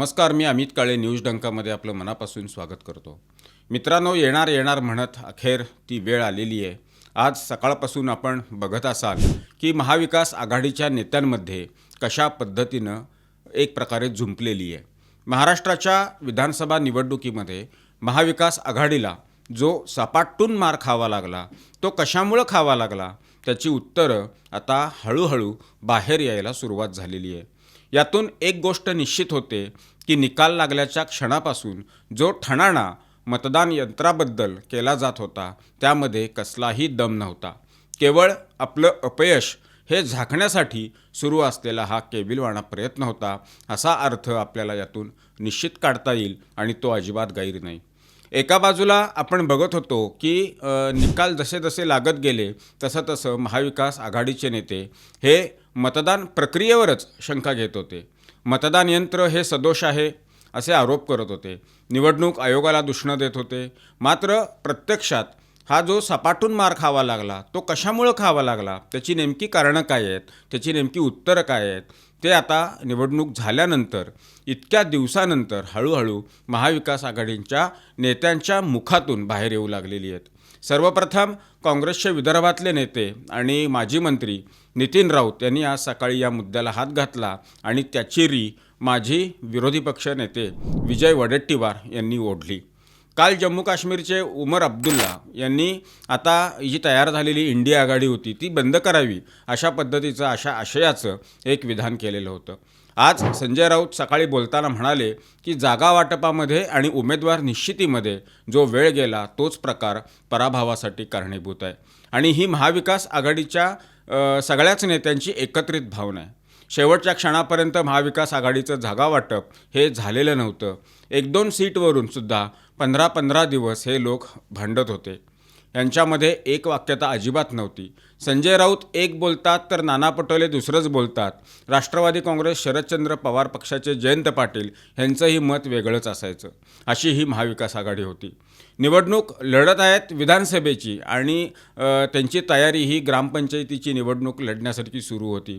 नमस्कार मी अमित काळे न्यूज डंकामध्ये आपलं मनापासून स्वागत करतो. मित्रांनो येणार येणार म्हणत अखेर ती वेळ आलेली आहे. आज सकाळपासून आपण बघत असाल की महाविकास आघाडीच्या नेत्यांमध्ये कशा पद्धतीनं एक प्रकारे झुंपलेली आहे. महाराष्ट्राच्या विधानसभा निवडणुकीमध्ये महाविकास आघाडीला जो सपाटून मार खावा लागला तो कशामुळं खावा लागला त्याची उत्तरं आता हळूहळू बाहेर यायला सुरुवात झालेली आहे. यातून एक गोष्ट निश्चित होते की निकाल लागल्याच्या क्षणापासून जो ठणाणा मतदान यंत्राबद्दल केला जात होता त्यामध्ये कसलाही दम नव्हता. केवळ आपलं अपयश हे झाकण्यासाठी सुरू असलेला हा केबिलवाणा प्रयत्न होता असा अर्थ आपल्याला यातून निश्चित काढता येईल आणि तो अजिबात गैर नाही. एका बाजूला आपण बघत होतो की निकाल जसे जसे लागत गेले तसं तसं महाविकास आघाडीचे नेते हे मतदान प्रक्रियेवरच शंका घेत होते. मतदान यंत्र हे सदोष आहे असे आरोप करत होते. निवडणूक आयोगाला दुष्ण देत होते. मात्र प्रत्यक्षात हा जो सपाटून मार खावा लागला तो कशामुळं खावा लागला त्याची नेमकी कारणं काय आहेत त्याची नेमकी उत्तरं काय आहेत ते आता निवडणूक झाल्यानंतर इतक्या दिवसानंतर हळूहळू महाविकास आघाडींच्या नेत्यांच्या मुखातून बाहेर येऊ लागलेली आहेत. सर्वप्रथम काँग्रेसचे विदर्भातले नेते आणि माजी मंत्री नितीन राऊत यांनी आज सकाळी या मुद्द्याला हात घातला आणि त्याची री माजी विरोधी पक्ष नेते विजय वडेट्टीवार यांनी ओढली. काल जम्मू काश्मीरचे उमर अब्दुल्ला यांनी आता जी तयार झालेली इंडिया आघाडी होती ती बंद करावी अशा पद्धतीचं अशा आशयाचं एक विधान केलेलं होतं. आज संजय राऊत सकाळी बोलताना म्हणाले की जागा वाटपामध्ये आणि उमेदवार निश्चितीमध्ये जो वेळ गेला तोच प्रकार पराभवासाठी कारणीभूत आहे. आणि ही महाविकास आघाडीच्या सगळ्याच नेत्यांची एकत्रित भावना आहे. शेवटच्या क्षणापर्यंत महाविकास आघाडीचं जागा वाटप हे झालेलं नव्हतं. एक दोन सीटवरून सुद्धा पंधरा पंधरा दिवस हे लोक भांडत होते. यांच्यामध्ये एक वाक्यता अजिबात नव्हती. संजय राऊत एक बोलतात तर नाना पटोले दुसरंच बोलतात. राष्ट्रवादी काँग्रेस शरदचंद्र पवार पक्षाचे जयंत पाटील यांचंही मत वेगळंच असायचं. अशी ही महाविकास आघाडी होती. निवडणूक लढत आहेत विधानसभेची आणि त्यांची तयारी ही ग्रामपंचायतीची निवडणूक लढण्यासाठी सुरू होती.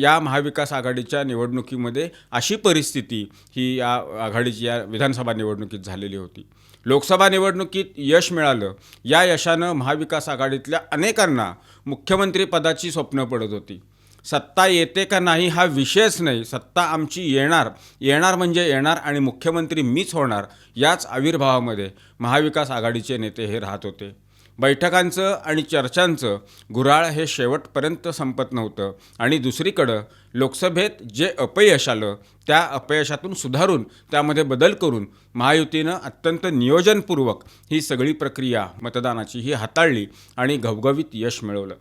या महाविकास आघाडीच्या निवडणुकीमध्ये अशी परिस्थिती ही या आघाडीची या विधानसभा निवडणुकीत झालेली होती. लोकसभा निवडणुकीत यश मिळालं. या यशानं महाविकास आघाडीतल्या अनेकांना मुख्यमंत्रीपदाची स्वप्न पडत होती. सत्ता येते का नाही हा विषयच नाही. सत्ता आमची येणार. येणार म्हणजे येणार आणि मुख्यमंत्री मीच होणार याच आविर्भावामध्ये महाविकास आघाडीचे नेते हे राहत होते. बैठकांचं आणि चर्चांचं गुऱ्हाळ हे शेवटपर्यंत संपत नव्हतं. आणि दुसरीकडं लोकसभेत जे अपयश आलं त्या अपयशातून सुधारून त्यामध्ये बदल करून महायुतीनं अत्यंत नियोजनपूर्वक ही सगळी प्रक्रिया मतदानाची ही हाताळली आणि घवघवीत यश मिळवलं.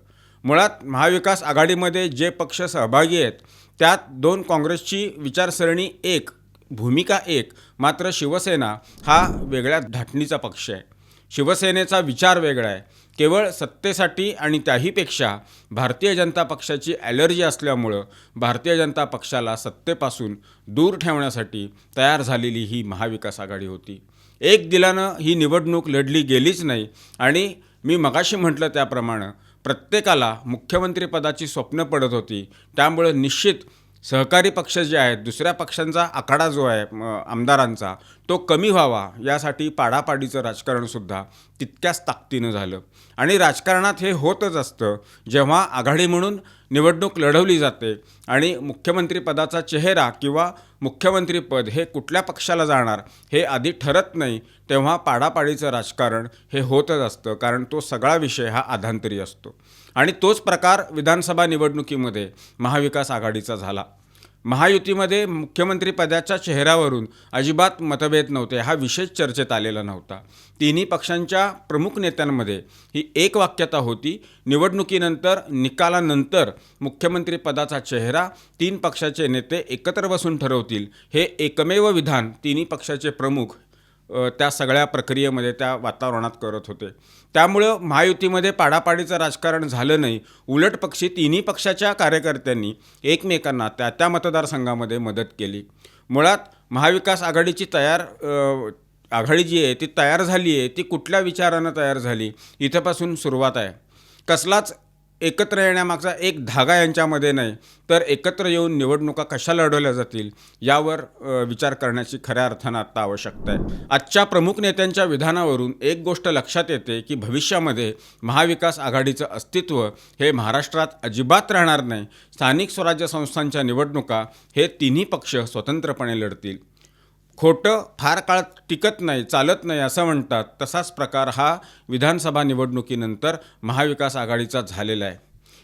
मुळात महाविकास आघाडीमध्ये जे पक्ष सहभागी आहेत त्यात दोन काँग्रेसची विचारसरणी एक भूमिका एक मात्र शिवसेना हा वेगळ्या धाटणीचा पक्ष आहे. शिवसेनेचा विचार वेगळा आहे. केवळ सत्तेसाठी आणि त्याहीपेक्षा भारतीय जनता पक्षाची ॲलर्जी असल्यामुळं भारतीय जनता पक्षाला सत्तेपासून दूर ठेवण्यासाठी तयार झालेली ही महाविकास आघाडी होती. एक दिलानं ही निवडणूक लढली गेलीच नाही आणि मी मगाशी म्हटलं त्याप्रमाणे प्रत्येकाला मुख्यमंत्रीपदाची स्वप्न पडत होती. त्यामुळं निश्चित सहकारी पक्ष जे आहेत दुसऱ्या पक्षांचा आखाडा जो आहे आमदारांचा तो कमी व्हावा यासाठी पाडापाडीचं राजकारणसुद्धा तितक्याच ताकदीनं झालं. आणि राजकारणात हे होतच असतं जेव्हा आघाडी म्हणून निवडणूक लढवली जाते आणि मुख्यमंत्रीपदाचा चेहरा किंवा मुख्यमंत्रीपद हे कुठल्या पक्षाला जाणार हे आधी ठरत नाही तेव्हा पाडापाडीचं राजकारण हे होतच असतं कारण तो सगळा विषय हा आधांतरी असतो. आणि तोच प्रकार विधानसभा निवडणुकीमध्ये महाविकास आघाडीचा झाला. महायुतीमध्ये मुख्यमंत्रीपदाच्या चेहऱ्यावरून अजिबात मतभेद नव्हते हा विशेष चर्चेत आलेला नव्हता. तिन्ही पक्षांच्या प्रमुख नेत्यांमध्ये ही एक वाक्यता होती निवडणुकीनंतर निकालानंतर मुख्यमंत्रीपदाचा चेहरा तीन पक्षाचे नेते एकत्र बसून ठरवतील हे एकमेव विधान तिन्ही पक्षाचे प्रमुख त्या सगळ्या प्रक्रियेमध्ये त्या वातावरणात करत होते. त्यामुळं महायुतीमध्ये पाडापाडीचं राजकारण झालं नाही. उलट पक्षी तिन्ही पक्षाच्या कार्यकर्त्यांनी एकमेकांना त्या त्या मतदारसंघामध्ये मदत केली. मुळात महाविकास आघाडीची तयार आघाडी जी आहे ती तयार झाली आहे ती कुठल्या विचारानं तयार झाली? इथंपासून सुरुवात आहे. कसलाच एकत्र येण्यामागचा एक धागा यांच्यामध्ये नाही तर एकत्र येऊन निवडणुका कशा लढवल्या जातील यावर विचार करण्याची खऱ्या अर्थानं आत्ता आवश्यकता आहे. आजच्या प्रमुख नेत्यांच्या विधानावरून एक गोष्ट लक्षात येते की भविष्यामध्ये महाविकास आघाडीचं अस्तित्व हे महाराष्ट्रात अजिबात राहणार नाही. स्थानिक स्वराज्य संस्थांच्या निवडणुका हे तिन्ही पक्ष स्वतंत्रपणे लढतील. खोटं फार काळ टिकत नाही चालत नाही असं म्हणतात. तसाच प्रकार हा विधानसभा निवडणुकीनंतर महाविकास आघाडीचा झालेला आहे.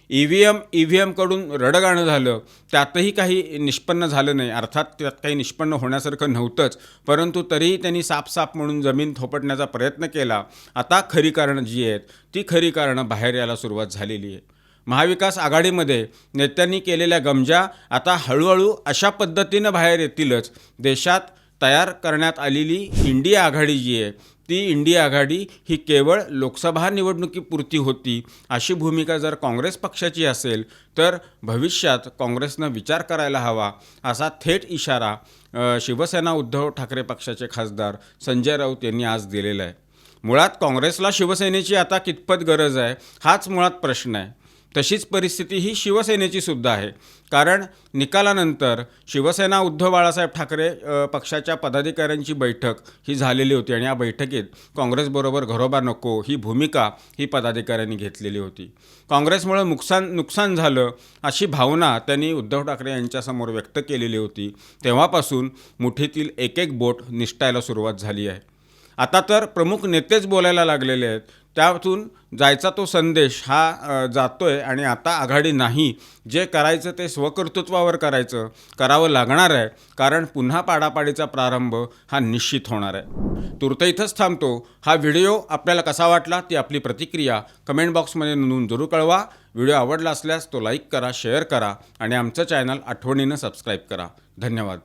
E V M E V एमकडून रडगाणं झालं. त्यातही काही निष्पन्न झालं नाही. अर्थात त्यात काही निष्पन्न होण्यासारखं नव्हतंच. परंतु तरीही त्यांनी साफसाफ म्हणून जमीन थोपटण्याचा प्रयत्न केला. आता खरी कारणं जी आहेत ती खरी कारणं बाहेर यायला सुरुवात झालेली आहे. महाविकास आघाडीमध्ये नेत्यांनी केलेल्या गमजा आता हळूहळू अशा पद्धतीनं बाहेर येतीलच. देशात तयार करण्यात आलेली इंडिया आघाडी जी आहे ती इंडिया आघाडी ही केवळ लोकसभा निवडणुकीपुरती होती. अशी भूमिका जर काँग्रेस पक्षाची असेल तर भविष्यात काँग्रेसनं विचार करायला हवा असा थेट इशारा शिवसेना उद्धव ठाकरे पक्षाचे खासदार संजय राऊत यांनी आज दिलेला आहे. मुळात काँग्रेसला शिवसेनेची आता कितपत गरज आहे हाच मुळात प्रश्न आहे. तशीच परिस्थिती ही शिवसेनेची सुद्धा आहे. कारण निकालानंतर शिवसेना उद्धव बाळासाहेब ठाकरे पक्षाच्या पदाधिकाऱ्यांची बैठक ही झालेली होती आणि या बैठकीत काँग्रेसबरोबर घरोबा नको ही भूमिका ही पदाधिकाऱ्यांनी घेतलेली होती. काँग्रेसमुळं नुकसान नुकसान झालं अशी भावना त्यांनी उद्धव ठाकरे यांच्यासमोर व्यक्त केलेली होती. तेव्हापासून मुठीतील एक एक बोट निष्ठायला सुरुवात झाली आहे. आता तर प्रमुख नेतेच बोलायला लागलेले आहेत. त्यातून जायचा तो संदेश हा जातो आहे आणि आता आघाडी नाही. जे करायचं ते स्वकर्तृत्वावर करायचं करावं लागणार आहे. कारण पुन्हा पाडापाडीचा प्रारंभ हा निश्चित होणार आहे. तुर्त इथंच थांबतो. हा व्हिडिओ आपल्याला कसा वाटला ती आपली प्रतिक्रिया कमेंट बॉक्समध्ये नोंदवून जरूर कळवा. व्हिडिओ आवडला असल्यास तो लाईक करा शेअर करा आणि आमचं चॅनल आठवणीनं सबस्क्राईब करा. धन्यवाद.